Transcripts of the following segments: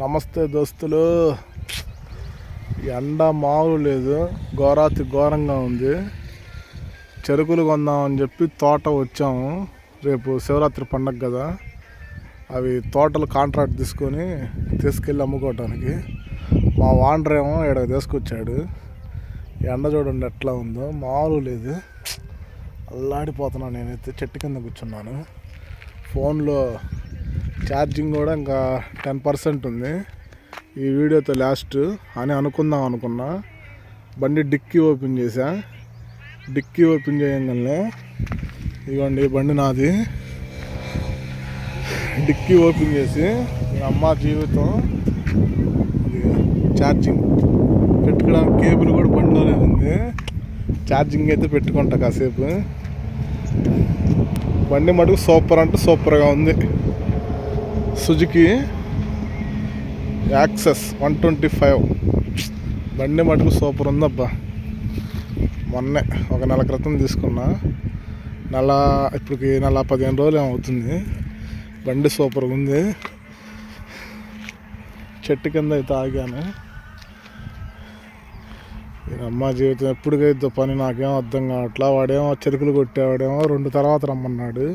నమస్తే దోస్తులు. ఎండ మామూలు లేదు. ఘోరాతి ఘోరంగా ఉంది. చెరుకులు కొందామని చెప్పి తోట వచ్చాము. రేపు శివరాత్రి పండగ కదా. అవి తోటలు కాంట్రాక్ట్ తీసుకొని తీసుకెళ్ళి అమ్ముకోవటానికి. మా వాండర్ ఏమో ఇక్కడ తీసుకొచ్చాడు. ఎండ చూడండి ఎట్లా ఉందో. మామూలు లేదు. అల్లాడిపోతున్నాను నేనైతే. చెట్టు కింద కూర్చున్నాను. ఫోన్లో ఛార్జింగ్ కూడా ఇంకా టెన్ పర్సెంట్ ఉంది. ఈ వీడియోతో లాస్ట్ అని అనుకుందాం అనుకున్నా. బండి డిక్కీ ఓపెన్ చేశా. డిక్కీ ఓపెన్ చేయగానే ఇదిగోండి ఈ బండి నాది. డిక్కీ ఓపెన్ చేసి మీ అమ్మ జీవితం ఛార్జింగ్. పెట్టుకోవడానికి కేబుల్ కూడా బండిలోనే ఉంది. ఛార్జింగ్ అయితే పెట్టుకుంటా కాసేపు. బండి మటుకు సూపర్ అంటే సూపర్గా ఉంది. Suzuki Access one twenty five. బండి మటుకు సూపర్ ఉందబ్బా. మొన్నే ఒక నెల క్రితం తీసుకున్నా. నెల ఇప్పటికి నెల పదిహేను రోజులు ఏమవుతుంది అవుతుంది. బండి సూపర్గా ఉంది. చెట్టు కింద అయితే ఆగాను. ఈయన అమ్మ జీవితం ఎప్పటికైతే పని నాకేం అర్థం కావట్లా వాడేమో చెరుకులు కొట్టేవాడేమో రెండు తర్వాత రమ్మన్నాడు.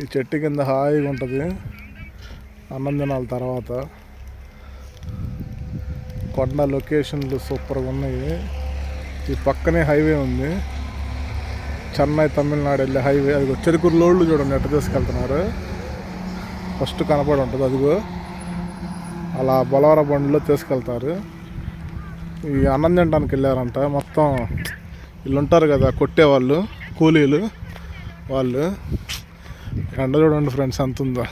ఈ చెట్టు కింద హాయిగా ఉంటుంది. అన్నం తినాల తర్వాత. కొండ లొకేషన్లు సూపర్గా ఉన్నాయి. ఈ పక్కనే హైవే ఉంది. చెన్నై తమిళనాడు వెళ్ళే హైవే. అదిగో చెరుకు లోడ్లు చూడండి ఎట్ట తీసుకెళ్తున్నారు. ఫస్ట్ కనపడి ఉంటుంది అదిగో. అలా బొలవర బండిలో తీసుకెళ్తారు. ఈ అన్నం తినడానికి వెళ్ళారంట. మొత్తం వీళ్ళు ఉంటారు కదా కొట్టేవాళ్ళు కూలీలు వాళ్ళు. ఎండ చూడండి ఫ్రెండ్స్ ఎంత ఉందో?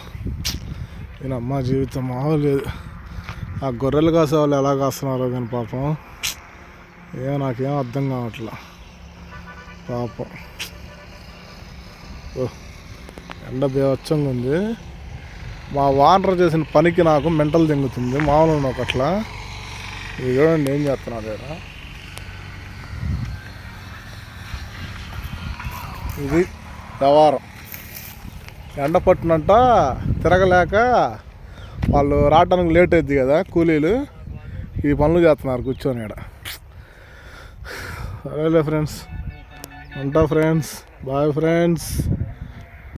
నేను అమ్మ జీవితం మామూలు లేదు. ఆ గొర్రెలు కాసే వాళ్ళు ఎలా కాస్తున్నారో కానీ పాపం ఏమో నాకేం అర్థం కావట్లా. పాపం. ఓ ఎండ బేవచ్చంగా ఉంది. మా వానర్ చేసిన పనికి నాకు మెంటల్ తింగుతుంది మామూలు ఒకట్లా. ఇది చూడండి ఏం చేస్తున్నారు ఇక్కడ ఇది వ్యవహారం ఎండ పట్టినంట తిరగలేక వాళ్ళు రావడానికి లేట్ అవుద్ది కదా కూలీలు. ఈ పనులు చేస్తున్నారు కూర్చొని ఇక్కడ సరేలే ఫ్రెండ్స్ ఉంటా ఫ్రెండ్స్ బాయ్ ఫ్రెండ్స్